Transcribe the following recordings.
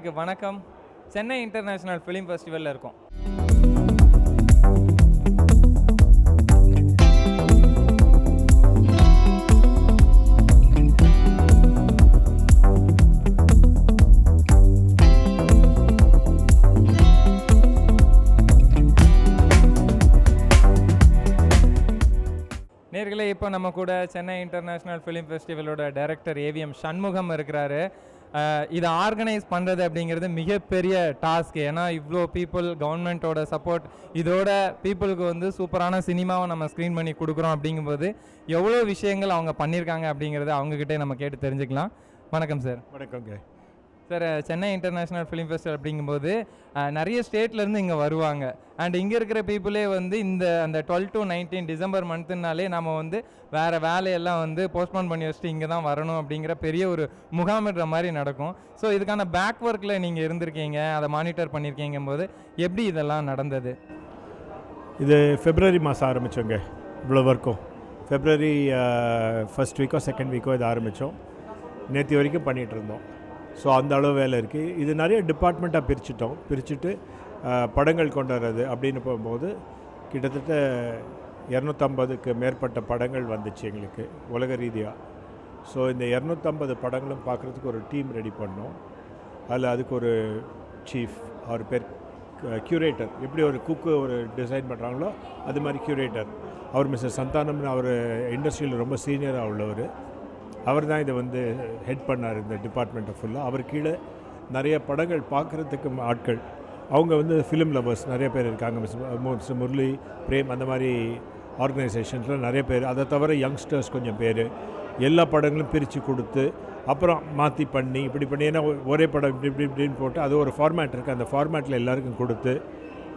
உங்களுக்கு வணக்கம். Chennai international film ஃபெஸ்டிவலில் இருக்கோம். நேர்களே இப்போ நம்ம கூட சென்னை இன்டர்நேஷ்னல் ஃபிலிம் ஃபெஸ்டிவலோட டைரக்டர் ஏவிஎம் சண்முகம் இருக்கிறாரு. இதை ஆர்கனைஸ் பண்ணுறது அப்படிங்கிறது மிகப்பெரிய டாஸ்க் ஏன்னா இவ்வளோ பீப்புள் கவர்மெண்ட்டோட சப்போர்ட் இதோட பீப்புளுக்கு வந்து சூப்பரான சினிமாவை நம்ம ஸ்க்ரீன் பண்ணி கொடுக்குறோம் அப்படிங்கும்போது எவ்வளோ விஷயங்கள் அவங்க பண்ணியிருக்காங்க அப்படிங்கிறத அவங்கக்கிட்டே நம்ம கேட்டு தெரிஞ்சுக்கலாம். வணக்கம் சார் வணக்கங்க sir Chennai international film festival அப்படிங்கும்போது நிறைய ஸ்டேட்லேருந்து இங்கே வருவாங்க. அண்ட் இங்கே இருக்கிற பீப்புளே வந்து இந்த அந்த டுவெல் டு நைன்டீன் டிசம்பர் மந்த்துனாலே நம்ம வந்து வேறு வேலையெல்லாம் வந்து போஸ்ட்போன் பண்ணி வச்சுட்டு இங்கே தான் வரணும் அப்படிங்கிற பெரிய ஒரு முகாமிடுற மாதிரி நடக்கும். ஸோ இதுக்கான பேக் ஒர்க்கில் நீங்கள் இருந்திருக்கீங்க அதை மானிட்டர் பண்ணியிருக்கீங்கும் போது எப்படி இதெல்லாம் நடந்தது? இது ஃபெப்ரவரி மாதம் ஆரம்பித்தோங்க இவ்வளோ ஒர்க்கும் ஃபெப்ரவரி ஃபர்ஸ்ட் வீக்கோ செகண்ட் வீக்கோ இது ஆரம்பித்தோம் நேற்று வரைக்கும் பண்ணிகிட்டு இருந்தோம். ஸோ அந்த அளவு வேலை இருக்குது இது நிறைய டிபார்ட்மெண்ட்டாக பிரிச்சுட்டோம். பிரிச்சுட்டு படங்கள் கொண்டு வர்றது அப்படின்னு போகும்போது கிட்டத்தட்ட இரநூத்தம்பதுக்கு மேற்பட்ட படங்கள் வந்துச்சு எங்களுக்கு உலக ரீதியாக ஸோ இந்த இரநூத்தம்பது படங்களும் பார்க்குறதுக்கு ஒரு டீம் ரெடி பண்ணோம். அதில் அதுக்கு ஒரு சீஃப் அவர் பேர் க்யூரேட்டர் எப்படி ஒரு குக்கு ஒரு டிசைன் பண்ணுறாங்களோ அது மாதிரி க்யூரேட்டர் அவர் மிஸ்டர் சந்தானம்னு அவர் இண்டஸ்ட்ரியில் ரொம்ப சீனியராக உள்ளவர். அவர் தான் இதை வந்து ஹெட் பண்ணார் இந்த டிபார்ட்மெண்ட்டை ஃபுல்லாக அவர் கீழே நிறைய படங்கள் பார்க்குறதுக்கு ஆட்கள். அவங்க வந்து ஃபிலிம் லவர்ஸ் நிறைய பேர் இருக்காங்க. மிஸ் மிஸ்டர் முரளி பிரேம் அந்த மாதிரி ஆர்கனைசேஷன்ஸில் நிறைய பேர். அதை தவிர யங்ஸ்டர்ஸ் கொஞ்சம் பேர். எல்லா படங்களும் பிரித்து கொடுத்து அப்புறம் மாற்றி பண்ணி இப்படி பண்ணி ஏன்னா ஒ- ஒரே படம் இப்படி இப்படி இப்படின்னு போட்டு அது ஒரு ஃபார்மேட் இருக்குது அந்த ஃபார்மேட்டில் எல்லாருக்கும் கொடுத்து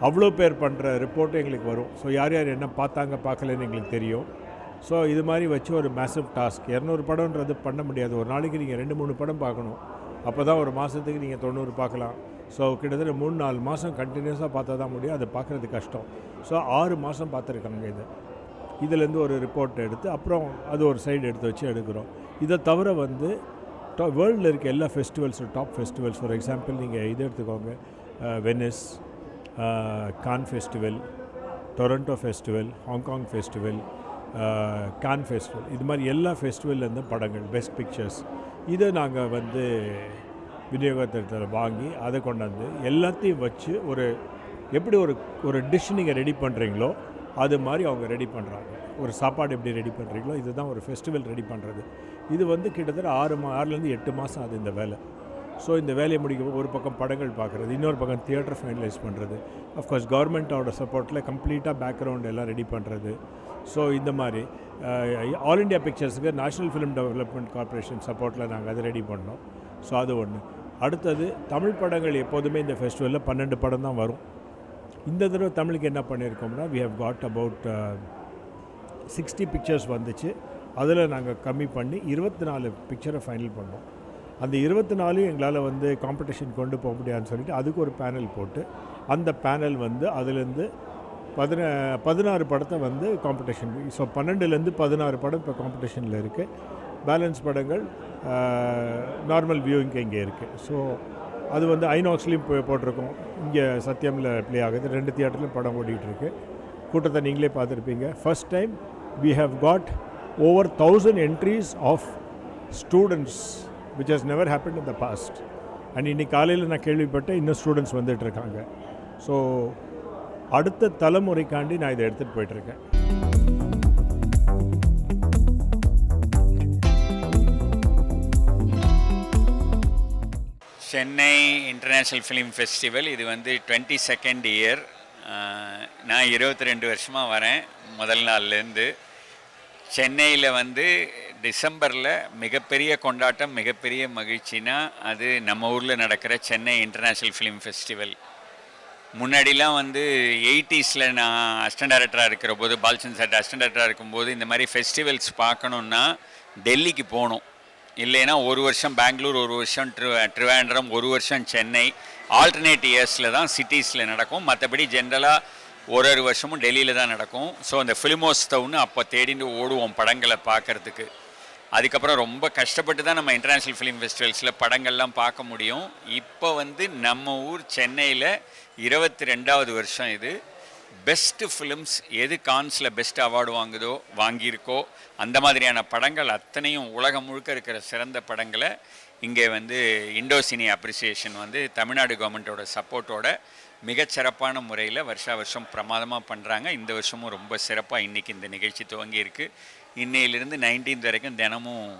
அவ்வளோ பேர் பண்ணுற ரிப்போர்ட்டும் எங்களுக்கு வரும். ஸோ யார் யார் என்ன பார்த்தாங்க பார்க்கலன்னு எங்களுக்கு தெரியும். ஸோ இது மாதிரி வச்சு ஒரு மேசிவ் டாஸ்க் இரநூறு படம்ன்றது பண்ண முடியாது. ஒரு நாளைக்கு நீங்கள் ரெண்டு மூணு படம் பார்க்கணும். அப்போ தான் ஒரு மாதத்துக்கு நீங்கள் தொண்ணூறு பார்க்கலாம். ஸோ கிட்டத்தட்ட மூணு நாலு மாதம் கண்டினியூஸாக பார்த்தா தான் முடியும். அது பார்க்குறது கஷ்டம். ஸோ ஆறு மாதம் பார்த்துருக்காங்க இது. இதுலேருந்து ஒரு ரிப்போர்ட் எடுத்து அப்புறம் அது ஒரு சைடு எடுத்து வச்சு எடுக்கிறோம். இதை தவிர வந்து டா வேர்ல்டில் இருக்க எல்லா ஃபெஸ்டிவல்ஸும் டாப் ஃபெஸ்டிவல்ஸ் ஃபார் எக்ஸாம்பிள் நீங்கள் இது எடுத்துக்கோங்க. Venice Cannes festival Toronto festival Hong Kong festival Cannes festival இது மாதிரி எல்லா ஃபெஸ்டிவல்லேருந்து படங்கள் பெஸ்ட் பிக்சர்ஸ் இதை நாங்கள் வந்து விநியோகத்தில் வாங்கி அதை கொண்டாந்து எல்லாத்தையும் வச்சு ஒரு எப்படி ஒரு ஒரு டிஷ் நீங்கள் ரெடி பண்ணுறீங்களோ அது மாதிரி அவங்க ரெடி பண்ணுறாங்க ஒரு சாப்பாடு எப்படி ரெடி பண்ணுறீங்களோ இதுதான் ஒரு ஃபெஸ்டிவல் ரெடி பண்ணுறது இது வந்து கிட்டத்தட்ட ஆறு மா ஆறுலேருந்து எட்டு மாதம் அது இந்த வேலை. ஸோ இந்த வேலையை முடிக்க ஒரு பக்கம் படங்கள் பார்க்குறது இன்னொரு பக்கம் தியேட்டர் ஃபைனலைஸ் பண்ணுறது அஃப்கோர்ஸ் கவர்மெண்ட்டோட சப்போர்ட்டில் கம்ப்ளீட்டாக பேக்ரவுண்ட் எல்லாம் ரெடி பண்ணுறது ஸோ இந்த மாதிரி ஆல் இண்டியா பிக்சர்ஸுக்கு நேஷ்னல் ஃபிலிம் டெவலப்மெண்ட் கார்ப்பரேஷன் சப்போர்ட்டில் நாங்கள் அதை ரெடி பண்ணோம். ஸோ அது ஒன்று அடுத்தது தமிழ் படங்கள் எப்போதுமே இந்த ஃபெஸ்டிவலில் பன்னெண்டு படம் தான் வரும். இந்த தடவை தமிழுக்கு என்ன பண்ணியிருக்கோம்னா we have got about sixty pictures வந்துச்சு. அதில் நாங்கள் கம்மி பண்ணி இருபத்தி நாலு பிக்சரை ஃபைனல் பண்ணோம். அந்த இருபத்தி நாலையும் எங்களால் வந்து காம்படிஷன் கொண்டு போக முடியாதுன்னு சொல்லிட்டு அதுக்கு ஒரு பேனல் போட்டு அந்த பேனல் வந்து அதுலேருந்து பதின பதினாறு படத்தை வந்து காம்படிஷன் ஸோ பன்னெண்டுலேருந்து பதினாறு படம் இப்போ காம்படிஷனில் இருக்குது பேலன்ஸ் படங்கள் நார்மல் வியூவிங்க்கு இங்கே இருக்குது ஸோ அது வந்து ஐநாக்ஸ்லேயும் போய் போட்டிருக்கோம். இங்கே சத்யமில் ப்ளே ஆகுது. ரெண்டு தியேட்டர்லையும் படம் ஓடிட்டுருக்கு கூட்டத்தை நீங்களே பார்த்துருப்பீங்க. First time we have got over thousand entries of students which has never happen in the past and இன்றைக்கி காலையில் நான் கேள்விப்பட்டேன் இன்னும் ஸ்டூடெண்ட்ஸ் வந்துட்டு இருக்காங்க ஸோ அடுத்த தலைமுறைக்காண்டி நான் இதை எடுத்துகிட்டு போயிட்டுருக்கேன். சென்னை இன்டர்நேஷ்னல் ஃபிலிம் ஃபெஸ்டிவல் இது வந்து டுவெண்ட்டி செகண்ட் இயர் நான் இருபத்தி ரெண்டு வருஷமாக வரேன் முதல் நாள்லேருந்து சென்னையில் வந்து டிசம்பரில் மிகப்பெரிய கொண்டாட்டம் மிகப்பெரிய மகிழ்ச்சினா அது நம்ம ஊரில் நடக்கிற சென்னை இன்டர்நேஷ்னல் ஃபிலிம் ஃபெஸ்டிவல் முன்னாடிலாம் வந்து எயிட்டிஸில் நான் அஸ்டன் டேரக்டராக இருக்கிற போது பால்சந்த் சார் அஸ்டன் டேரக்டராக இருக்கும்போது இந்த மாதிரி ஃபெஸ்டிவல்ஸ் பார்க்கணுன்னா டெல்லிக்கு போகணும். இல்லைன்னா ஒரு வருஷம் பெங்களூர் ஒரு வருஷம் ட்ரி ட்ரிவாண்ட்ரம் ஒரு வருஷம் சென்னை. ஆல்டர்னேட் இயர்ஸில் தான் சிட்டிஸில் நடக்கும். மற்றபடி ஜென்ரலாக ஒரு ஒரு வருஷமும் டெல்லியில் தான் நடக்கும். ஸோ அந்த ஃபிலிமோஸ்தவுன்னு அப்போ தேடிட்டு ஓடுவோம் படங்களை பார்க்கறதுக்கு. அதுக்கப்புறம் ரொம்ப கஷ்டப்பட்டு தான் நம்ம இன்டர்நேஷ்னல் ஃபிலிம் ஃபெஸ்டிவல்ஸில் படங்கள்லாம் பார்க்க முடியும். இப்போ வந்து நம்ம ஊர் சென்னையில் இருபத்தி ரெண்டாவது வருஷம் இது. பெஸ்ட்டு ஃபிலிம்ஸ் எது கான்ஸில் பெஸ்ட் அவார்டு வாங்குதோ வாங்கியிருக்கோ அந்த மாதிரியான படங்கள் அத்தனையும் உலகம் முழுக்க இருக்கிற சிறந்த படங்களை இங்கே வந்து இண்டோசினி அப்ரிசியேஷன் வந்து தமிழ்நாடு கவர்மெண்ட்டோட சப்போர்ட்டோட மிகச்சிறப்பான முறையில் வருஷா வருஷம் பிரமாதமாக பண்ணுறாங்க இந்த வருஷமும் ரொம்ப சிறப்பாக இன்றைக்கி இந்த நிகழ்ச்சி துவங்கியிருக்கு. இன்னையிலிருந்து நைன்டீன்த் வரைக்கும் தினமும்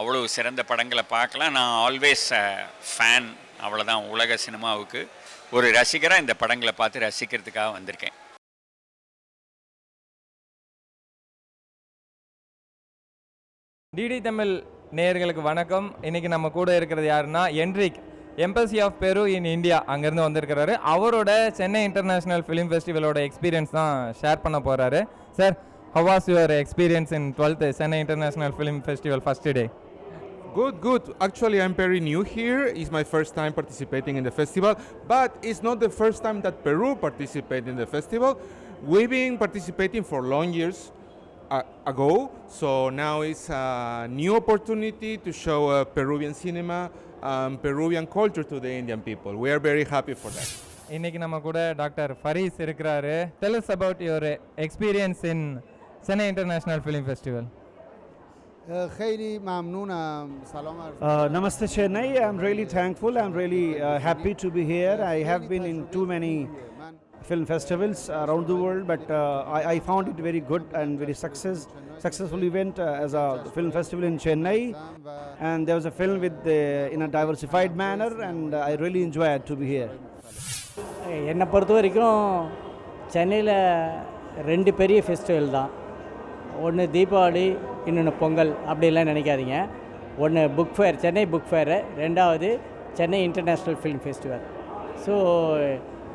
அவ்வளோ சிறந்த படங்களை பார்க்கலாம். நான் ஆல்வேஸ் ஃபேன் அவ்வளோதான் உலக சினிமாவுக்கு. ஒரு ரசிகராக இந்த படங்களை பார்த்து ரசிக்கிறதுக்காக வந்திருக்கேன். டிடி தமிழ் நேயர்களுக்கு வணக்கம். இன்றைக்கி நம்ம கூட இருக்கிறது யாருன்னா என்ரிக் எம்பசி ஆஃப் பெரு இன் இந்தியா அங்கேருந்து வந்திருக்கிறாரு. அவரோட சென்னை இன்டர்நேஷ்னல் ஃபிலிம் ஃபெஸ்டிவலோட எக்ஸ்பீரியன்ஸ் தான் ஷேர் பண்ண போகிறாரு sir how was your experience in twelfth Chennai international film festival first day Good, good. Actually, I'm very new here. It's my first time participating in the festival, but it's not the first time that Peru participated in the festival. We've been participating for long years uh, ago, so now it's a new opportunity to show uh, Peruvian cinema, um, Peruvian culture to the Indian people. We are very happy for that. இன்னைக்கு நம்ம கூட doctor Faris இருக்கிறாரு tell us about your experience in Chennai international film festival خیلی ممنونم سلام عرض Uh, Namaste Chennai. I'm really thankful. I'm really uh, happy to be here. I have been in too many من film festivals around the world, but uh, I, I found it very good and very success, successful event uh, as a film festival in Chennai. و And there was a film with uh, in a diversified manner, and I really enjoyed to be here. என்னை பொறுத்த வரைக்கும் சென்னையில் ரெண்டு பெரிய festival தான் ஒன்று தீபாவளி இன்னொன்று பொங்கல் அப்படிலாம் நினைக்காதீங்க. ஒன்று book fair Chennai book fair ரெண்டாவது Chennai international film festival so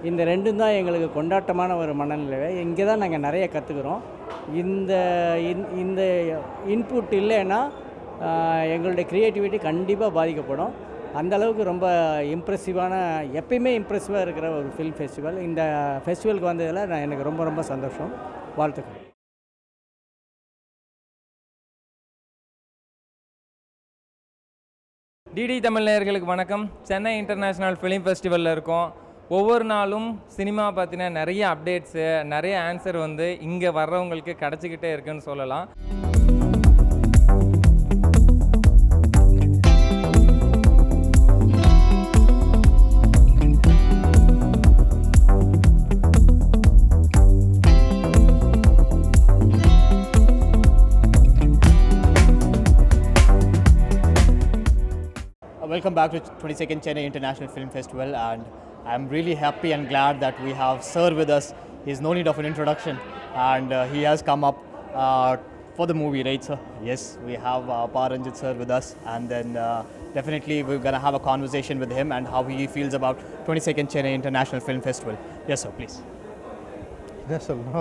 இந்த ரெண்டும் தான் எங்களுக்கு கொண்டாட்டமான ஒரு மனநிலை இங்கே தான் நாங்கள் நிறைய கற்றுக்குறோம் இந்த இந்த- இந்த இன்புட் இல்லைன்னா எங்களுடைய க்ரியேட்டிவிட்டி கண்டிப்பாக பாதிக்கப்படும். அந்தளவுக்கு ரொம்ப இம்ப்ரெசிவான எப்பயுமே இம்ப்ரெசிவாக இருக்கிற ஒரு ஃபிலிம் ஃபெஸ்டிவல் இந்த ஃபெஸ்டிவலுக்கு வந்ததில் நான் எனக்கு ரொம்ப ரொம்ப சந்தோஷம். வாழ்த்துக்கள். டிடி தமிழ் நேயர்களுக்கு வணக்கம். சென்னை இன்டர்நேஷ்னல் ஃபிலிம் ஃபெஸ்டிவலில் இருக்கோம். ஒவ்வொரு நாளும் சினிமா பற்றின நிறைய அப்டேட்ஸு நிறைய ஆன்சர் வந்து இங்கே வர்றவங்களுக்கு கிடச்சிக்கிட்டே இருக்குன்னு சொல்லலாம். Welcome back to 22nd Chennai International Film Festival and I'm really happy and glad that we have Sir with us. He's no need of an introduction and uh, he has come up uh, for the movie, right sir? Yes, we have uh, Paranjit sir with us and then uh, definitely we're going to have a conversation with him and how he feels about 22nd Chennai International Film Festival. Yes sir, please. Yes, sir.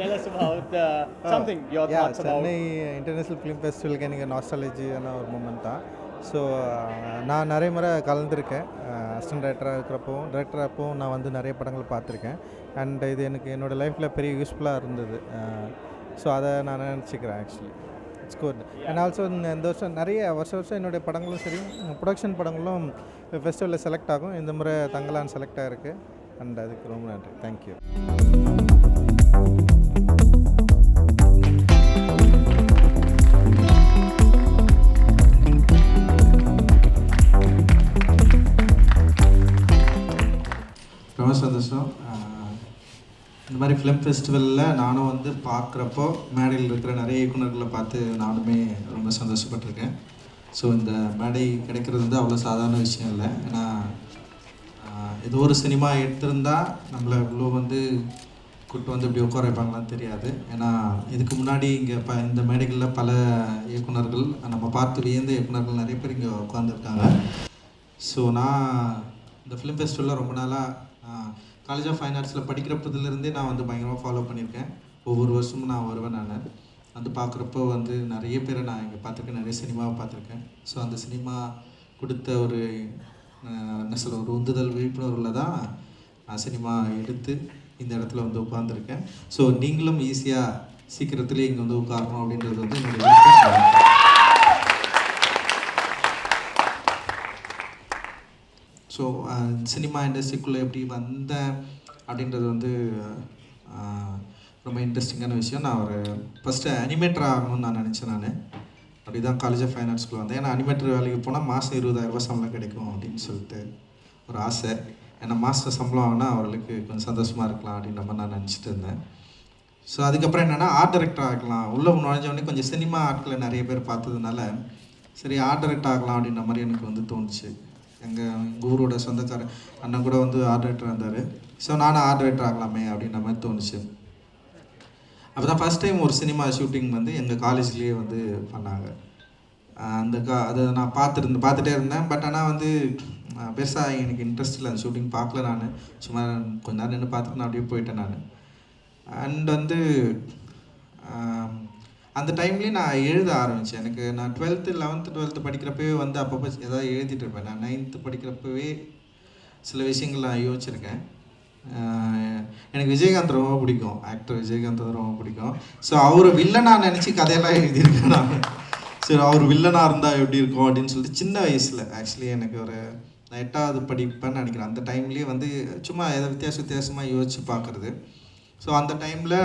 Tell us about uh, something, your yeah, thoughts about... Chennai International Film Festival ಗೆ ನನಗೆ ನಾಸ್ಟಾಲಜಿ ಅನ್ನೋ ಒಂದು ಮೂಮೆಂಟ so uh, நான் நிறைய முறை கலந்துருக்கேன் uh, assistant டேரக்டராக இருக்கிறப்பவும். டைரக்டராக அப்பவும் நான் வந்து நிறைய படங்கள் பார்த்துருக்கேன். அண்ட் இது எனக்கு என்னோடய லைஃப்பில் பெரிய யூஸ்ஃபுல்லாக இருந்தது. Uh, ஸோ அதை நான் நினச்சிக்கிறேன் actually it's good and also இந்த வருஷம் நிறைய வருஷம் வருஷம் என்னுடைய படங்களும் சரி ப்ரொடக்ஷன் படங்களும் ஃபெஸ்டிவலில் செலக்ட் ஆகும். இந்த முறை தங்கலான் செலக்ட் ஆகிருக்கு அண்ட் அதுக்கு ரொம்ப நன்றி. தேங்க்யூ ரொம்ப சந்தோஷம். இந்த மாதிரி ஃபிலிம் ஃபெஸ்டிவலில் நானும் வந்து பார்க்குறப்போ மேடையில் இருக்கிற நிறைய இயக்குனர்களை பார்த்து நானுமே ரொம்ப சந்தோஷப்பட்டிருக்கேன். ஸோ இந்த மேடை கிடைக்கிறது வந்து அவ்வளோ சாதாரண விஷயம் இல்லை. ஏன்னா ஏதோ ஒரு சினிமா எடுத்திருந்தா நம்மளை இவ்வளோ வந்து கூட்டு வந்து இப்படி உட்கார வைப்பாங்களான்னு தெரியாது. ஏன்னா இதுக்கு முன்னாடி இங்கே ப இந்த மேடைகளில் பல இயக்குனர்கள் நம்ம பார்த்து வியந்த இயக்குனர்கள் நிறைய பேர் இங்கே உட்காந்துருக்காங்க ஸோ நான் இந்த ஃபிலிம் ஃபெஸ்டிவலில் ரொம்ப நாளாக காலேஜ் ஆஃப் ஃபைன் ஆர்ட்ஸில் படிக்கிறப்பதுலேருந்தே நான் வந்து பயங்கரமாக ஃபாலோ பண்ணியிருக்கேன். ஒவ்வொரு வருஷமும் நான் வருவேன் நான். வந்து பார்க்குறப்போ வந்து நிறைய பேரை நான் இங்கே பார்த்துருக்கேன். நிறைய சினிமாவை பார்த்துருக்கேன். ஸோ அந்த சினிமா கொடுத்த ஒரு என்ன சொல்ல ஒரு உந்துதல் விழிப்புணர்வில் தான் நான் சினிமா எடுத்து இந்த இடத்துல வந்து உட்காந்துருக்கேன் ஸோ நீங்களும் ஈஸியாக சீக்கிரத்துலேயே இங்கே வந்து உட்காரணும் அப்படின்றது வந்து என்னுடைய விருப்பம். ஸோ சினிமா இண்டஸ்ட்ரிக்குள்ளே எப்படி வந்தேன் அப்படின்றது வந்து ரொம்ப இன்ட்ரெஸ்டிங்கான விஷயம். நான் ஒரு ஃபஸ்ட்டு அனிமேட்டர் ஆகணும்னு நான் நினச்சேன் நான். அப்படி தான் காலேஜ் ஆஃப் ஃபைன் ஆர்ட்ஸ்க்குள்ள வந்தேன். ஏன்னா அனிமேட்டர் வேலைக்கு போனால் மாதம் இருபதாயிரரூபா சம்பளம் கிடைக்கும் அப்படின்னு சொல்லிட்டு ஒரு ஆசை. ஏன்னா மாதம் சம்பளம் வாங்கினா அவர்களுக்கு கொஞ்சம் சந்தோஷமாக இருக்கலாம் அப்படின்ற மாதிரி நான் நினச்சிட்டு இருந்தேன். ஸோ அதுக்கப்புறம் என்னென்னா ஆர்ட் டைரக்டர் ஆகலாம். உள்ளே நுழைஞ்சவொடனே கொஞ்சம் சினிமா ஆட்களை நிறைய பேர் பார்த்ததுனால சரி ஆர்ட் டைரக்டர் ஆகலாம் அப்படின்ற மாதிரி எனக்கு வந்து தோணுச்சு. எங்கள் எங்கள் ஊரோட சொந்தக்கார அண்ணன் கூட வந்து ஆர்ட் டைரக்டர் இருந்தார். ஸோ நானும் ஆர்ட் டைரக்டர் ஆகலாமே அப்படின்ற மாதிரி தோணுச்சு. அப்போ தான் ஃபஸ்ட் டைம் ஒரு சினிமா ஷூட்டிங் வந்து எங்கள் காலேஜ்லேயே வந்து பண்ணாங்க. அந்த கா அதை நான் பார்த்துருந்து பார்த்துட்டே இருந்தேன். பட் ஆனால் வந்து பெருசாக எனக்கு இன்ட்ரெஸ்ட் இல்லை. அந்த ஷூட்டிங் பார்க்கல நான். சும்மா கொஞ்ச நேரம் நின்று பார்த்துட்டு நான் அப்படியே போயிட்டேன் நான். அண்ட் வந்து அந்த டைம்லேயே நான் எழுத ஆரம்பித்தேன் எனக்கு நான் டுவெல்த்து லெவன்த்து டுவெல்த்து படிக்கிறப்பவே வந்து அப்பப்போ ஏதாவது எழுதிட்டு இருப்பேன். நான் நைன்த்து படிக்கிறப்பவே சில விஷயங்கள் நான் யோசிச்சிருக்கேன். எனக்கு விஜயகாந்த் ரொம்ப பிடிக்கும். ஆக்டர் விஜயகாந்த் ரொம்ப பிடிக்கும். ஸோ அவரை வில்லனாக நினச்சி கதையெல்லாம் எழுதியிருக்கேன் நான். சரி அவர் வில்லனாக இருந்தால் எப்படி இருக்கும் அப்படின்னு சொல்லிட்டு சின்ன வயசில் ஆக்சுவலி எனக்கு ஒரு நான் எட்டாவது படிப்பேன்னு நினைக்கிறேன். அந்த டைம்லேயே வந்து சும்மா ஏதோ வித்தியாச வித்தியாசமாக யோசித்து பார்க்குறது. ஸோ அந்த டைமில்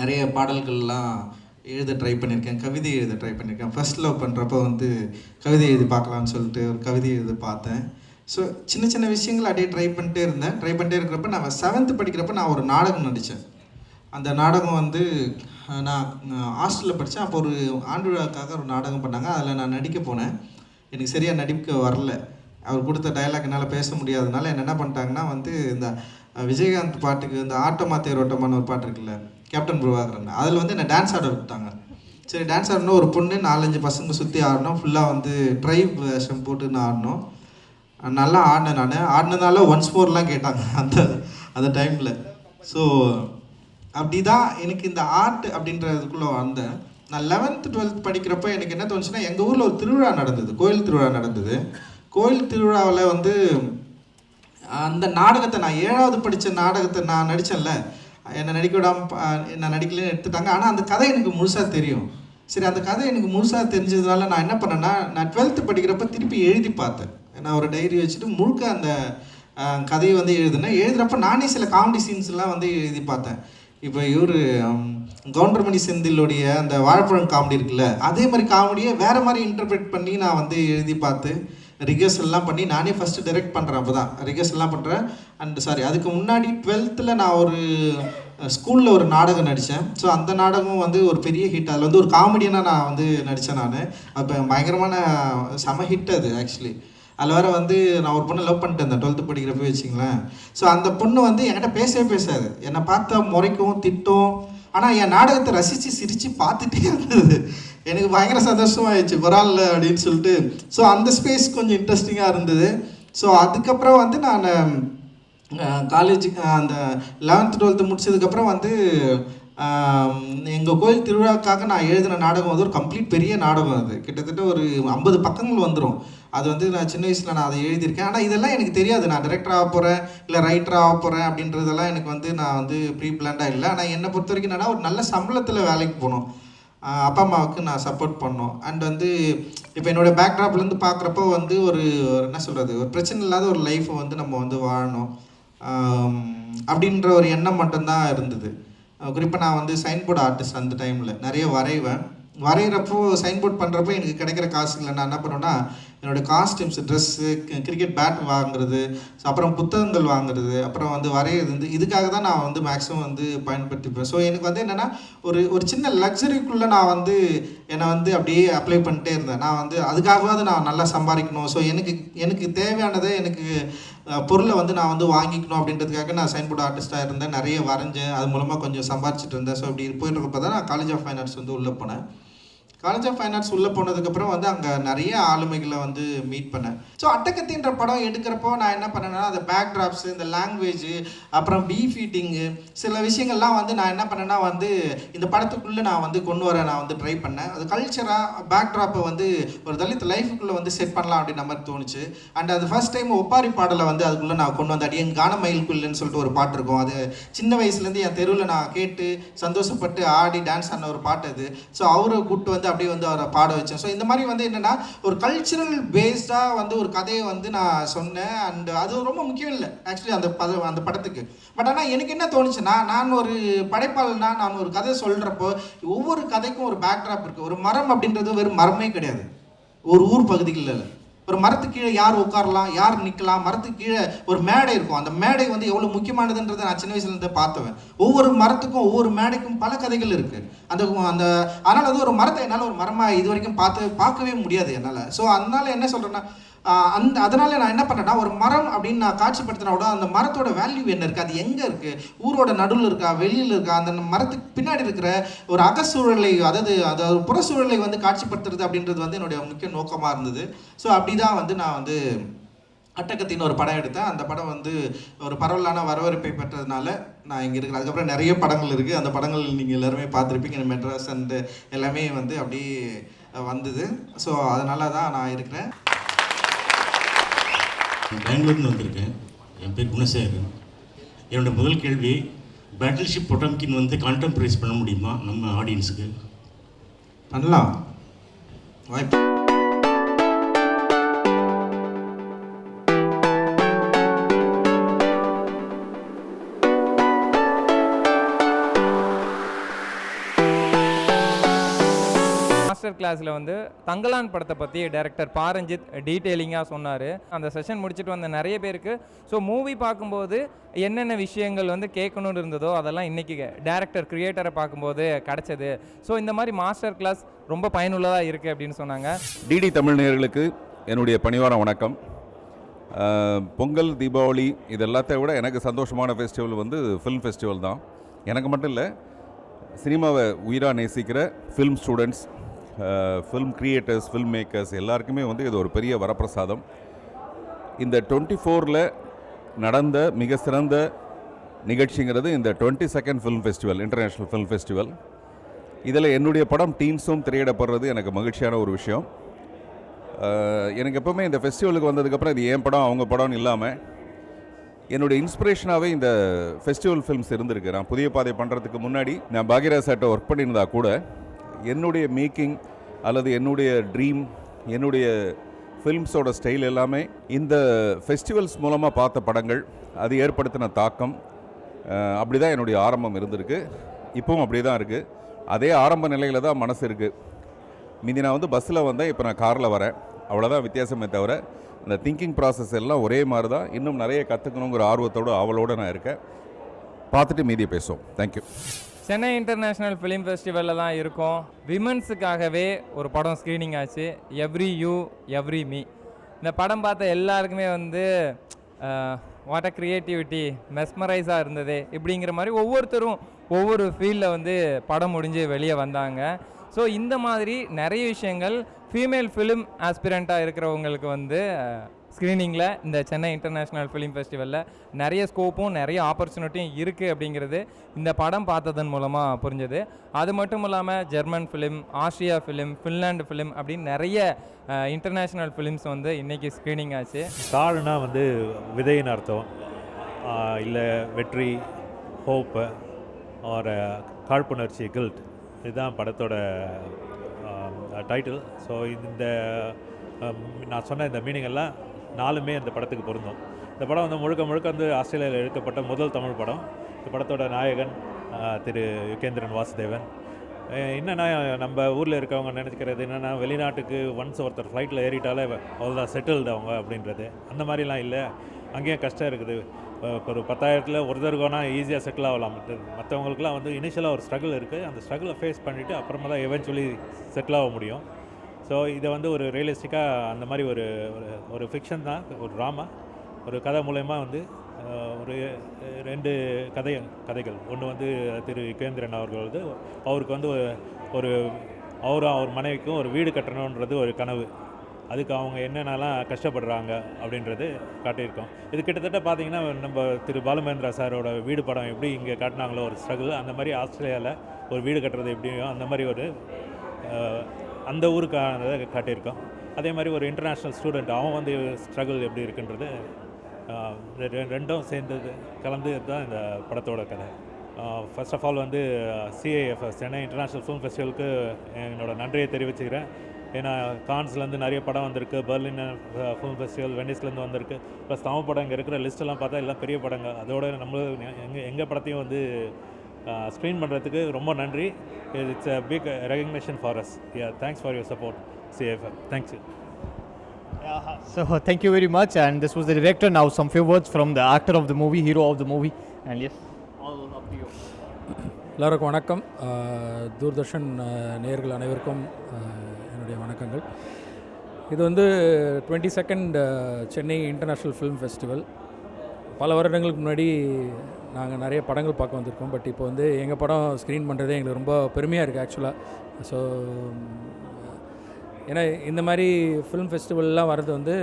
நிறைய பாடல்கள்லாம் எழுத ட்ரை பண்ணியிருக்கேன் கவிதை எழுத ட்ரை பண்ணியிருக்கேன் ஃபர்ஸ்ட் லவ் பண்ணுறப்போ வந்து கவிதை எழுதி பார்க்கலான்னு சொல்லிட்டு ஒரு கவிதை எழுத பார்த்தேன். ஸோ சின்ன சின்ன விஷயங்கள் அப்படியே ட்ரை பண்ணிட்டே இருந்தேன். ட்ரை பண்ணிட்டே இருக்கிறப்ப நான் செவன்த்து படிக்கிறப்ப நான் ஒரு நாடகம் நடித்தேன். அந்த நாடகம் வந்து நான் ஹாஸ்டலில் படித்தேன். அப்போ ஒரு ஆண்டு விழாக்காக ஒரு நாடகம் பண்ணாங்க. அதில் நான் நடிக்க போனேன். எனக்கு சரியாக நடிக்க வரல. அவர் கொடுத்த டயலாக் என்னால் பேச முடியாதனால என்ன என்ன பண்ணிட்டாங்கன்னா வந்து இந்த விஜயகாந்த் பாட்டுக்கு இந்த ஆட்டமா தேரோட்டமான ஒரு பாட்டு இருக்குல்ல கேப்டன் பிரபாகரன். அதில் வந்து என்னை டான்ஸ் ஆட விட்டாங்க. சரி டான்ஸ் ஆடணும். ஒரு பொண்ணு நாலஞ்சு பசங்க சுற்றி ஆடணும். ஃபுல்லாக வந்து ட்ரைப் வேஷம் போட்டு நான் ஆடணும். நல்லா ஆடினேன் நான். ஆடினதால ஒன்ஸ் மோர்லாம் கேட்டாங்க அந்த அந்த டைமில் ஸோ அப்படி தான் எனக்கு இந்த ஆர்ட் அப்படின்றதுக்குள்ளே வந்தேன். நான் லெவன்த்து டுவெல்த் படிக்கிறப்ப எனக்கு என்ன தோணுச்சுன்னா எங்கள் ஊரில் ஒரு திருவிழா நடந்தது. கோயில் திருவிழா நடந்தது. கோயில் திருவிழாவில் வந்து அந்த நாடகத்தை நான் ஏழாவது படித்த நாடகத்தை நான் நடித்தேன்ல என்னை நடிக்க விடாமல் நான் நடிக்கலன்னு எடுத்துட்டாங்க. ஆனால் அந்த கதை எனக்கு முழுசாக தெரியும். சரி அந்த கதை எனக்கு முழுசாக தெரிஞ்சதுனால நான் என்ன பண்ணேன்னா நான் டுவெல்த்து படிக்கிறப்ப திருப்பி எழுதி பார்த்தேன். நான் ஒரு டைரி வச்சுட்டு முழுக்க அந்த கதையை வந்து எழுதினேன். எழுதுறப்ப நானே சில காமெடி சீன்ஸ்லாம் வந்து எழுதி பார்த்தேன். இப்போ இவர் கவுண்டர்மணி செந்திலுடைய அந்த வாழைப்பழம் காமெடி இருக்குல்ல அதே மாதிரி காமெடியை வேறு மாதிரி இன்டர்பிரேட் பண்ணி நான் வந்து எழுதி பார்த்து ரிகர்சல்லாம் பண்ணி நானே ஃபஸ்ட்டு டைரக்ட் பண்ணுறேன் அப்போ தான் ரிகர்சல்லாம் பண்ணுறேன் அண்ட் சாரி அதுக்கு முன்னாடி டுவெல்த்தில் நான் ஒரு ஸ்கூலில் ஒரு நாடகம் நடித்தேன் ஸோ அந்த நாடகம் வந்து ஒரு பெரிய ஹிட் அதில் வந்து ஒரு காமெடியனாக நான் வந்து நடித்தேன் நான். அப்போ பயங்கரமான செம ஹிட் அது ஆக்சுவலி அதில் வேற வந்து நான் ஒரு பொண்ணை லவ் பண்ணிட்டு இருந்தேன் டுவெல்த்து படிக்கிறப்ப வச்சிங்களேன் ஸோ அந்த பொண்ணு வந்து என்கிட்ட பேசவே பேசாது. என்னை பார்த்தா முறைக்கும் திட்டும். ஆனால் என் நாடகத்தை ரசித்து சிரித்து பார்த்துட்டே இருந்தது. எனக்கு பயங்கர சந்தோஷமாகிடுச்சு பரவாயில்ல அப்படின்னு சொல்லிட்டு. ஸோ அந்த ஸ்பேஸ் கொஞ்சம் இன்ட்ரெஸ்டிங்காக இருந்தது. ஸோ அதுக்கப்புறம் வந்து நான் காலேஜுக்கு அந்த லெவன்த்து டுவெல்த்து முடிச்சதுக்கப்புறம் வந்து எங்கள் கோயில் திருவிழாக்காக நான் எழுதின நாடகம் வந்து ஒரு கம்ப்ளீட் பெரிய நாடகம் அது. கிட்டத்தட்ட ஒரு ஐம்பது பக்கங்கள் வந்துடும் அது வந்து நான் சின்ன வயசில் நான் அதை எழுதியிருக்கேன். ஆனால் இதெல்லாம் எனக்கு தெரியாது. நான் டைரக்டர் ஆக போகிறேன் இல்லை ரைட்டர் ஆக போகிறேன் அப்படின்றதெல்லாம் எனக்கு வந்து நான் வந்து ப்ரீ பிளான்டாக இல்லை. ஆனால் என்னை பொறுத்த வரைக்கும் என்னென்னா ஒரு நல்ல சம்பளத்தில் வேலைக்கு போகணும். அப்பா அம்மாவுக்கு நான் சப்போர்ட் பண்ணோம் அண்ட் வந்து இப்போ என்னோடய பேக்ட்ராப்லேருந்து பார்க்குறப்போ வந்து ஒரு என்ன சொல்கிறது ஒரு பிரச்சனை இல்லாத ஒரு லைஃப்பை வந்து நம்ம வந்து வாழணும். அப்படின்ற ஒரு எண்ணம் மட்டும்தான் இருந்தது. குறிப்பாக நான் வந்து சைன் போர்டு ஆர்டிஸ்ட் அந்த டைமில் நிறைய வரைவேன். வரைகிறப்போ சைன் போர்ட் பண்ணுறப்போ எனக்கு கிடைக்கிற காசுகளை நான் என்ன பண்ணுவேன்னா என்னோடய காஸ்டியூம்ஸ் ட்ரெஸ்ஸு கிரிக்கெட் பேட் வாங்குறது அப்புறம் புத்தகங்கள் வாங்குறது அப்புறம் வந்து வரைகிறது வந்து இதுக்காக தான் நான் வந்து மேக்ஸிமம் வந்து பயன்படுத்திப்பேன். ஸோ எனக்கு வந்து என்னென்னா ஒரு ஒரு சின்ன லக்ஸரிக்குள்ளே நான் வந்து என்னை வந்து அப்படியே அப்ளை பண்ணிட்டே இருந்தேன். நான் வந்து அதுக்காகவாவது நான் நல்லா சம்பாதிக்கணும். ஸோ எனக்கு எனக்கு தேவையானதை எனக்கு பொருளை வந்து நான் வந்து வாங்கிக்கணும் அப்படின்றதுக்காக நான் சைன் போர்டு ஆர்டிஸ்ட்டாக இருந்தேன். நிறைய வரைஞ்சேன். அது மூலமாக கொஞ்சம் சம்பாரிச்சிட்டு இருந்தேன். ஸோ இப்படி போயிட்டு இருக்கப்போ தான் நான் காலேஜ் ஆஃப் ஃபைன் ஆர்ட்ஸ் வந்து உள்ளே போனேன். காலேஜ் ஆஃப் ஃபைன் ஆர்ட்ஸ் உள்ளே போனதுக்கப்புறம் வந்து அங்கே நிறைய ஆளுமைகளை வந்து மீட் பண்ணேன். ஸோ அட்டகத்தின்ற படம் எடுக்கிறப்போ நான் என்ன பண்ணேன்னா அந்த பேக் ட்ராப்ஸ் இந்த லாங்குவேஜ் அப்புறம் பீ ஃபீட்டிங்கு சில விஷயங்கள்லாம் வந்து நான் என்ன பண்ணேன்னா வந்து இந்த படத்துக்குள்ளே நான் வந்து கொண்டு வர நான் வந்து ட்ரை பண்ணேன். அது கல்ச்சராக பேக் ட்ராப்பை வந்து ஒரு தலித் லைஃபுக்குள்ளே வந்து செட் பண்ணலாம் அப்படின்ற மாதிரி தோணுச்சு. அண்ட் அது ஃபர்ஸ்ட் டைம் ஒப்பாரி பாடலை வந்து அதுக்குள்ளே நான் கொண்டு வந்த அடியன் கானமயிலுக்குள்ளன்னு சொல்லிட்டு ஒரு பாட்டு இருக்கும். அது சின்ன வயசுலேருந்து என் தெருவில் நான் கேட்டு சந்தோஷப்பட்டு ஆடி டான்ஸ் ஆன ஒரு பாட்டு அது. ஸோ அவரை கூப்பிட்டு வந்து அப்படியே வந்து அவரை பாட வச்சேன். ஸோ இந்த மாதிரி வந்து என்னென்னா ஒரு கல்ச்சுரல் பேஸ்டாக வந்து ஒரு கதையை வந்து நான் சொன்னேன். அண்ட் அது ரொம்ப முக்கியம் இல்லை ஆக்சுவலி அந்த பத அந்த படத்துக்கு. பட் ஆனால் எனக்கு என்ன தோணுச்சுன்னா நான் ஒரு படைப்பாளனா நான் ஒரு கதை சொல்கிறப்போ ஒவ்வொரு கதைக்கும் ஒரு பேக்ட்ராப் இருக்குது ஒரு மரம் அப்படின்றது வெறும் மரமே கிடையாது. ஒரு ஊர் பகுதிகளில் ஒரு மரத்துக்கு கீழே யார் உட்காரலாம் யார் நிற்கலாம் மரத்துக்கு கீழே ஒரு மேடை இருக்கும். அந்த மேடை வந்து எவ்வளோ முக்கியமானதுன்றதை நான் சின்ன வயசுலேருந்து பார்த்துவேன். ஒவ்வொரு மரத்துக்கும் ஒவ்வொரு மேடைக்கும் பல கதைகள் இருக்குது அந்த அந்த அதனால் வந்து ஒரு மரத்தை என்னால் ஒரு மரமாக இது வரைக்கும் பார்த்து பார்க்கவே முடியாது என்னால். ஸோ அதனால என்ன சொல்கிறேன்னா அந்த அதனால் நான் என்ன பண்ணேன்னா ஒரு மரம் அப்படின்னு நான் காட்சிப்படுத்தினா கூட அந்த மரத்தோட வேல்யூ என்ன இருக்குது அது எங்கே இருக்குது ஊரோட நடுவில் இருக்கா? வெளியில் இருக்கா? அந்த மரத்துக்கு பின்னாடி இருக்கிற ஒரு அகசூழலை அதாவது அதாவது புறச்சூழலை வந்து காட்சிப்படுத்துறது அப்படின்றது வந்து என்னுடைய முக்கிய நோக்கமாக இருந்தது. ஸோ அப்படி தான் வந்து நான் வந்து அட்டகத்தின் ஒரு படம் எடுத்தேன். அந்த படம் வந்து ஒரு பரவலான வரவேற்பை பெற்றதுனால நான் இங்கே இருக்கிறேன். அதுக்கப்புறம் நிறைய படங்கள் இருக்குது அந்த படங்கள் நீங்கள் எல்லாருமே பார்த்துருப்பீங்க. மெட்ராஸ் அண்டு எல்லாமே வந்து அப்படியே வந்தது. ஸோ அதனால தான் நான் இருக்கிறேன். நான் பெங்களூர்னு வந்திருக்கேன். என் பேர் குணசேகரன் என்னோடய முதல் கேள்வி பேட்டில்ஷிப் பொட்டம்கின் வந்து கான்டெம்பரைஸ் பண்ண முடியுமா நம்ம ஆடியன்ஸுக்கு பண்ணலாம். வாய்ப்பு மாஸ்டர் கிளாஸில் வந்து தங்கலான் படத்தை பற்றி டேரக்டர் பாரஞ்சித் டீட்டெயிலிங்காக சொன்னார். அந்த செஷன் முடிச்சுட்டு வந்த நிறைய பேருக்கு ஸோ மூவி பார்க்கும்போது என்னென்ன விஷயங்கள் வந்து கேட்கணும்னு இருந்ததோ அதெல்லாம் இன்றைக்கி டேரக்டர் கிரியேட்டரை பார்க்கும்போது கிடச்சது. ஸோ இந்த மாதிரி மாஸ்டர் கிளாஸ் ரொம்ப பயனுள்ளதாக இருக்குது அப்படின்னு சொன்னாங்க. டிடி தமிழ் என்னுடைய பணிவான வணக்கம். பொங்கல் தீபாவளி இது விட எனக்கு சந்தோஷமான ஃபெஸ்டிவல் வந்து ஃபிலிம் ஃபெஸ்டிவல் தான். எனக்கு மட்டும் இல்லை சினிமாவை உயிராக நேசிக்கிற film students film creators film makers எல்லாருக்குமே வந்து இது ஒரு பெரிய வரப்பிரசாதம். இந்த டுவெண்ட்டி ஃபோரில் நடந்த மிக சிறந்த நிகழ்ச்சிங்கிறது இந்த twenty second film festival international film festival இதில் என்னுடைய படம் டீன்ஸும் திரையிடப்படுறது எனக்கு மகிழ்ச்சியான ஒரு விஷயம். எனக்கு எப்போவுமே இந்த ஃபெஸ்டிவலுக்கு வந்ததுக்கப்புறம் இது என் படம் அவங்க படம்னு இல்லாமல் என்னுடைய இன்ஸ்பிரேஷனாகவே இந்த ஃபெஸ்டிவல் ஃபிலிம்ஸ் இருந்திருக்கு. நான் புதிய பாதை பண்ணுறதுக்கு முன்னாடி நான் பாக்யராஜ் சார்ட்ட ஒர்க் பண்ணியிருந்தா கூட என்னுடைய மேக்கிங் அல்லது என்னுடைய ட்ரீம் என்னுடைய ஃபிலிம்ஸோட ஸ்டைல் எல்லாமே இந்த ஃபெஸ்டிவல்ஸ் மூலமாக பார்த்த படங்கள் அது ஏற்படுத்தின தாக்கம் அப்படி தான் என்னுடைய ஆரம்பம் இருந்திருக்கு. இப்பவும் அப்படி தான் இருக்குது அதே ஆரம்ப நிலையில் தான் மனசு இருக்குது மீதி நான் வந்து பஸ்ஸில் வந்தேன் இப்போ நான் காரில் வரேன். அவ்வளோதான் வித்தியாசமே தவிர இந்த திங்கிங் ப்ராசஸ் எல்லாம் ஒரே மாதிரி தான் இன்னும் நிறைய கற்றுக்கணுங்கிற ஆர்வத்தோடு ஆவலோடு நான் இருக்கேன். பார்த்துட்டு மீதியை பேசுவோம். Thank you Chennai international film ஃபெஸ்டிவலில் தான் இருக்கோம். விமன்ஸுக்காகவே ஒரு படம் ஸ்க்ரீனிங் ஆச்சு. எவ்ரி யூ எவ்ரி மீ இந்த படம் பார்த்த எல்லாருக்குமே வந்து வாட் அ க்ரியேட்டிவிட்டி மெஸ்மரைஸாக இருந்தது. இப்படிங்கிற மாதிரி ஒவ்வொருத்தரும் ஒவ்வொரு ஃபீல்டில் வந்து படம் முடிஞ்சு வெளியே வந்தாங்க. ஸோ இந்த மாதிரி நிறைய விஷயங்கள் ஃபீமேல் ஃபிலிம் ஆஸ்பிரண்ட்டாக இருக்கிறவங்களுக்கு வந்து ஸ்க்ரீனிங்கில் இந்த சென்னை இன்டர்நேஷ்னல் ஃபிலிம் ஃபெஸ்டிவலில் நிறைய ஸ்கோப்பும் நிறைய ஆப்பர்ச்சுனிட்டியும் இருக்குது அப்படிங்கிறது இந்த படம் பார்த்ததன் மூலமாக புரிஞ்சது. அது மட்டும் இல்லாமல் German film Austria film Finland film அப்படின்னு நிறைய இன்டர்நேஷ்னல் ஃபிலிம்ஸ் வந்து இன்றைக்கி ஸ்க்ரீனிங் ஆச்சு. தாழ்னா வந்து விதையின் அர்த்தம். இல்லை வெற்றி ஹோப்பு ஒரு காழ்ப்புணர்ச்சி கில்ட் இதுதான் படத்தோட டைட்டில் ஸோ இந்த நான் சொன்ன இந்த மீனிங் எல்லாம் நாலுமே இந்த படத்துக்கு பொருந்தும். இந்த படம் வந்து முழுக்க முழுக்க வந்து ஆஸ்திரேலியாவில் எடுக்கப்பட்ட முதல் தமிழ் படம். இந்த படத்தோட நாயகன் திரு யுகேந்திரன் வாசுதேவன். என்னென்னா என்னன்னா நம்ம ஊரில் இருக்கவங்க நினச்சிக்கிறது என்னென்னா வெளிநாட்டுக்கு ஒன்ஸ் ஒருத்தர் ஃப்ளைட்டில் ஏறிட்டாலே அவ்வளோதான் செட்டில்டு அவங்க அப்படின்றது. அந்த மாதிரிலாம் இல்லை. அங்கேயும் கஷ்டம் இருக்குது. இப்போ ஒரு பத்தாயிரத்தில் ஒருத்தருக்கு ஈஸியாக செட்டில் ஆகலாம். மற்றவங்களுக்குலாம் வந்து இனிஷியலாக ஒரு ஸ்ட்ரகிள் இருக்குது அந்த ஸ்ட்ரகிளை ஃபேஸ் பண்ணிவிட்டு அப்புறமா தான் எவென்ச்சுவலி செட்டில் ஆக முடியும். ஸோ இதை வந்து ஒரு ரியலிஸ்டிக்காக அந்த மாதிரி ஒரு ஒரு- ஒரு ஃபிக்ஷன் தான் ஒரு ட்ராமா ஒரு கதை மூலயமா வந்து ஒரு ரெண்டு கதை கதைகள். ஒன்று வந்து திரு கேந்திரன் அவர்கள் வந்து அவருக்கு வந்து ஒரு- ஒரு அவரும் அவர் மனைவிக்கும் ஒரு வீடு கட்டணுன்றது ஒரு கனவு. அதுக்கு அவங்க என்னென்னலாம் கஷ்டப்படுறாங்க அப்படின்றது காட்டியிருக்கோம். இது கிட்டத்தட்ட பார்த்தீங்கன்னா நம்ம திரு பாலுமேந்திரா சாரோட வீடு படம் எப்படி இங்கே காட்டினாங்களோ ஒரு ஸ்ட்ரகிள் அந்த மாதிரி ஆஸ்திரேலியாவில் ஒரு வீடு கட்டுறது எப்படியோ அந்த மாதிரி ஒரு அந்த ஊருக்கானதை காட்டியிருக்கோம் அதே மாதிரி ஒரு இன்டர்நேஷ்னல் ஸ்டூடெண்ட் அவன் வந்து ஸ்ட்ரகிள் எப்படி இருக்குன்றது ரெண்டும் சேர்ந்தது கலந்து தான் இந்த படத்தோட கதை. ஃபர்ஸ்ட் ஆஃப் ஆல் வந்து சிஐஎஃப் சென்னை இன்டர்நேஷ்னல் ஃபிலிம் ஃபெஸ்டிவலுக்கு என்னோடய நன்றியை தெரிவிச்சுக்கிறேன். ஏன்னா கான்ஸ்லேருந்து நிறைய படம் வந்திருக்கு பெர்லின் ஃபிலிம் ஃபெஸ்டிவல் வெனிஸ்லேருந்து வந்திருக்கு. ப்ளஸ் தமிழ் படம் இங்கே இருக்கிற லிஸ்ட்டெல்லாம் பார்த்தா எல்லாம் பெரிய படங்கள் அதோட நம்ம எங்கள் எங்கள் படத்தையும் வந்து ஸ்க்ரீன் பண்ணுறதுக்கு ரொம்ப நன்றி it's a big recognition for us yeah thanks for your support CIFF thanks Yeah, so thank you very much. And this was the director. Now, some few words from the actor of the movie, hero of the movie. And yes, all up to you. எல்லாருக்கும் வணக்கம் தூர்தர்ஷன் அஹ், நேயர்கள் அனைவருக்கும் என்னுடைய வணக்கங்கள் இது வந்து twenty second Chennai international film festival பல வருடங்களுக்கு முன்னாடி நாங்கள் நிறைய படங்கள் பார்க்க வந்திருக்கோம். பட் இப்போ வந்து எங்கள் படம் ஸ்க்ரீன் பண்ணுறதே எங்களுக்கு ரொம்ப பெருமையாக இருக்குது ஆக்சுவலாக ஸோ ஏன்னா இந்த மாதிரி ஃபிலிம் ஃபெஸ்டிவல்லாம் வர்றது வந்து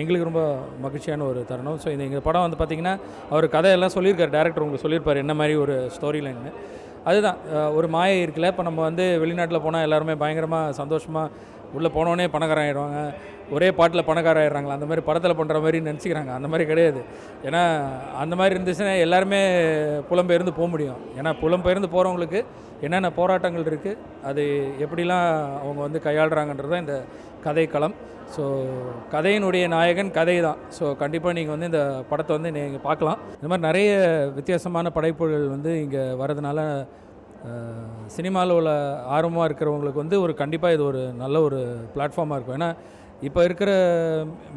எங்களுக்கு ரொம்ப மகிழ்ச்சியான ஒரு தருணம். ஸோ இந்த எங்கள் படம் வந்து பார்த்திங்கன்னா அவர் கதையெல்லாம் சொல்லியிருக்காரு. டேரக்டர் உங்களுக்கு சொல்லியிருப்பார் என்ன மாதிரி ஒரு ஸ்டோரி லைன்னு அதுதான் ஒரு மாயை இருக்குல்ல. இப்போ நம்ம வந்து வெளிநாட்டில் போனால் எல்லாருமே பயங்கரமாக சந்தோஷமாக உள்ளே போனோடனே பணக்காரன் ஆயிடுவாங்க. ஒரே பாட்டில் பணக்காரன் ஆயிடுறாங்களா? அந்த மாதிரி படத்தில் பண்ணுற மாதிரி நினச்சிக்கிறாங்க. அந்த மாதிரி கிடையாது. ஏன்னா அந்த மாதிரி இருந்துச்சுன்னா எல்லாருமே புலம்பெயர்ந்து போக முடியும். ஏன்னா புலம்பெயர்ந்து போகிறவங்களுக்கு என்னென்ன போராட்டங்கள் இருக்குது அது எப்படிலாம் அவங்க வந்து கையாளுறாங்கன்றது தான் இந்த கதைக்களம் ஸோ கதையினுடைய நாயகன் கதை தான். ஸோ கண்டிப்பாக நீங்கள் வந்து இந்த படத்தை வந்து நீங்கள் பார்க்கலாம். இந்த மாதிரி நிறைய வித்தியாசமான படைப்புகள் வந்து இங்கே வரதுனால சினிமாவில் உள்ள ஆர்வமாக இருக்கிறவங்களுக்கு வந்து ஒரு கண்டிப்பாக இது ஒரு நல்ல ஒரு பிளாட்ஃபார்மாக இருக்கும். ஏன்னா இப்போ இருக்கிற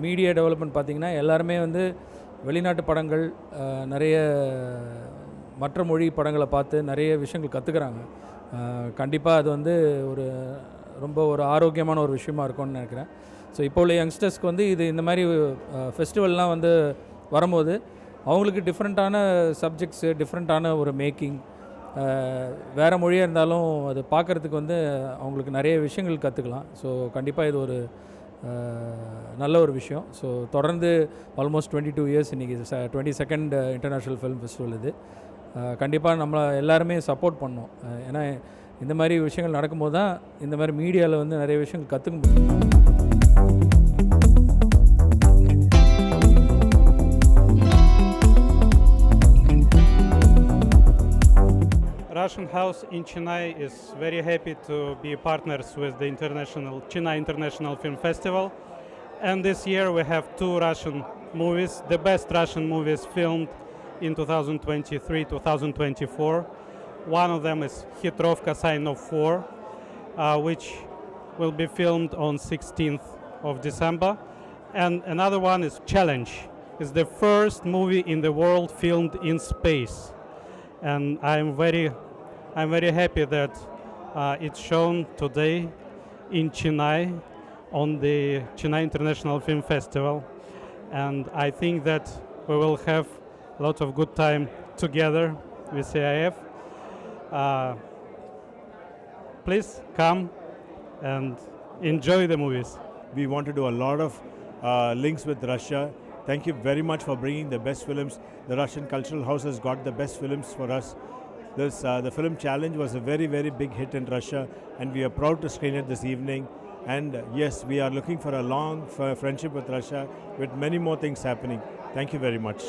மீடியா டெவலப்மெண்ட் பார்த்திங்கன்னா எல்லாருமே வந்து வெளிநாட்டு படங்கள் நிறைய மற்ற மொழி படங்களை பார்த்து நிறைய விஷயங்கள் கற்றுக்குறாங்க கண்டிப்பாக அது வந்து ஒரு ரொம்ப ஒரு ஆரோக்கியமான ஒரு விஷயமா இருக்கும்னு நினைக்கிறேன். ஸோ இப்போ உள்ள யங்ஸ்டர்ஸ்க்கு வந்து இது இந்த மாதிரி ஃபெஸ்டிவல்லாம் வந்து வரும்போது அவங்களுக்கு டிஃப்ரெண்ட்டான சப்ஜெக்ட்ஸு டிஃப்ரெண்ட்டான ஒரு மேக்கிங் வேறு மொழியாக இருந்தாலும் அது பார்க்குறதுக்கு வந்து அவங்களுக்கு நிறைய விஷயங்கள் கற்றுக்கலாம் ஸோ கண்டிப்பாக இது ஒரு நல்ல ஒரு விஷயம். ஸோ தொடர்ந்து ஆல்மோஸ்ட் டுவெண்ட்டி டூ இயர்ஸ் இன்றைக்கி twenty second international film festival இது கண்டிப்பாக நம்மளை எல்லாருமே சப்போர்ட் பண்ணோம். ஏன்னா இந்த மாதிரி விஷயங்கள் நடக்கும்போது தான் இந்த மாதிரி மீடியாவில் வந்து நிறைய விஷயங்கள் கற்றுக்க முடியும். Russian House in Chennai is very happy to be partners with the international Chennai International Film Festival. And this year we have two Russian movies, the best Russian movies filmed in 2023-2024. One of them is Hitrovka Sign of Four, uh, which will be filmed on 16th of December. And another one is Challenge. It's the first movie in the world filmed in space and I'm very, I'm very happy that uh, it's shown today in Chennai on the Chennai International Film Festival, and I think that we will have a lot of good time together with CIF. Uh, please come and enjoy the movies. We want to do a lot of uh, links with Russia. Thank you very much for bringing the best films. The Russian Cultural House has got the best films for us. This, uh, the film challenge was a very, very big hit in Russia, and we are proud to screen it this evening. And uh, yes, we are looking for a long f- friendship with Russia, with many more things happening. Thank you very much.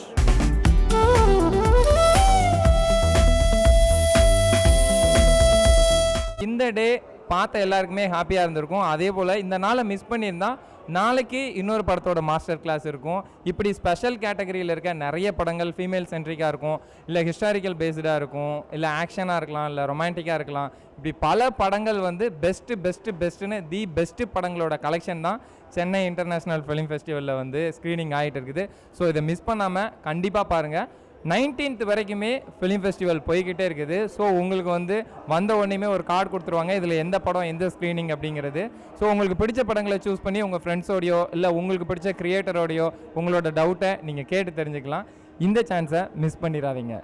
இந்த டே பார்த்த எல்லாருக்குமே ஹாப்பியாக இருந்திருக்கும் அதே போல் இந்த நாளை miss பண்ணியிருந்தால் நாளைக்கு இன்னொரு படத்தோட மாஸ்டர் கிளாஸ் இருக்கும். இப்படி ஸ்பெஷல் கேட்டகரியில் இருக்க நிறைய படங்கள் ஃபீமேல் சென்ட்ரிக்காக இருக்கும். இல்லை ஹிஸ்டாரிக்கல் பேஸ்டாக இருக்கும். இல்லை ஆக்ஷனாக இருக்கலாம். இல்லை ரொமான்டிக்காக இருக்கலாம். இப்படி பல படங்கள் வந்து பெஸ்ட்டு பெஸ்ட்டு பெஸ்ட்டுன்னு தி பெஸ்ட்டு படங்களோட கலெக்ஷன் தான் சென்னை இன்டர்நேஷ்னல் ஃபிலிம் ஃபெஸ்டிவலில் வந்து ஸ்க்ரீனிங் ஆகிட்டு இருக்குது. ஸோ இதை மிஸ் பண்ணாமல் கண்டிப்பாக பாருங்கள் நைன்டீன்த் வரைக்குமே ஃபிலிம் ஃபெஸ்டிவல் போய்கிட்டே இருக்குது. ஸோ உங்களுக்கு வந்து வந்த உடனேயுமே ஒரு கார்டு கொடுத்துருவாங்க. இதில் எந்த படம் எந்த ஸ்க்ரீனிங் அப்படிங்கிறது. ஸோ உங்களுக்கு பிடிச்ச படங்களை சூஸ் பண்ணி உங்கள் ஃப்ரெண்ட்ஸோடையோ இல்லை உங்களுக்கு பிடிச்ச கிரியேட்டரோடையோ உங்களோட டவுட்டை நீங்கள் கேட்டு தெரிஞ்சுக்கலாம். இந்த சான்ஸை மிஸ் பண்ணிடாதீங்க.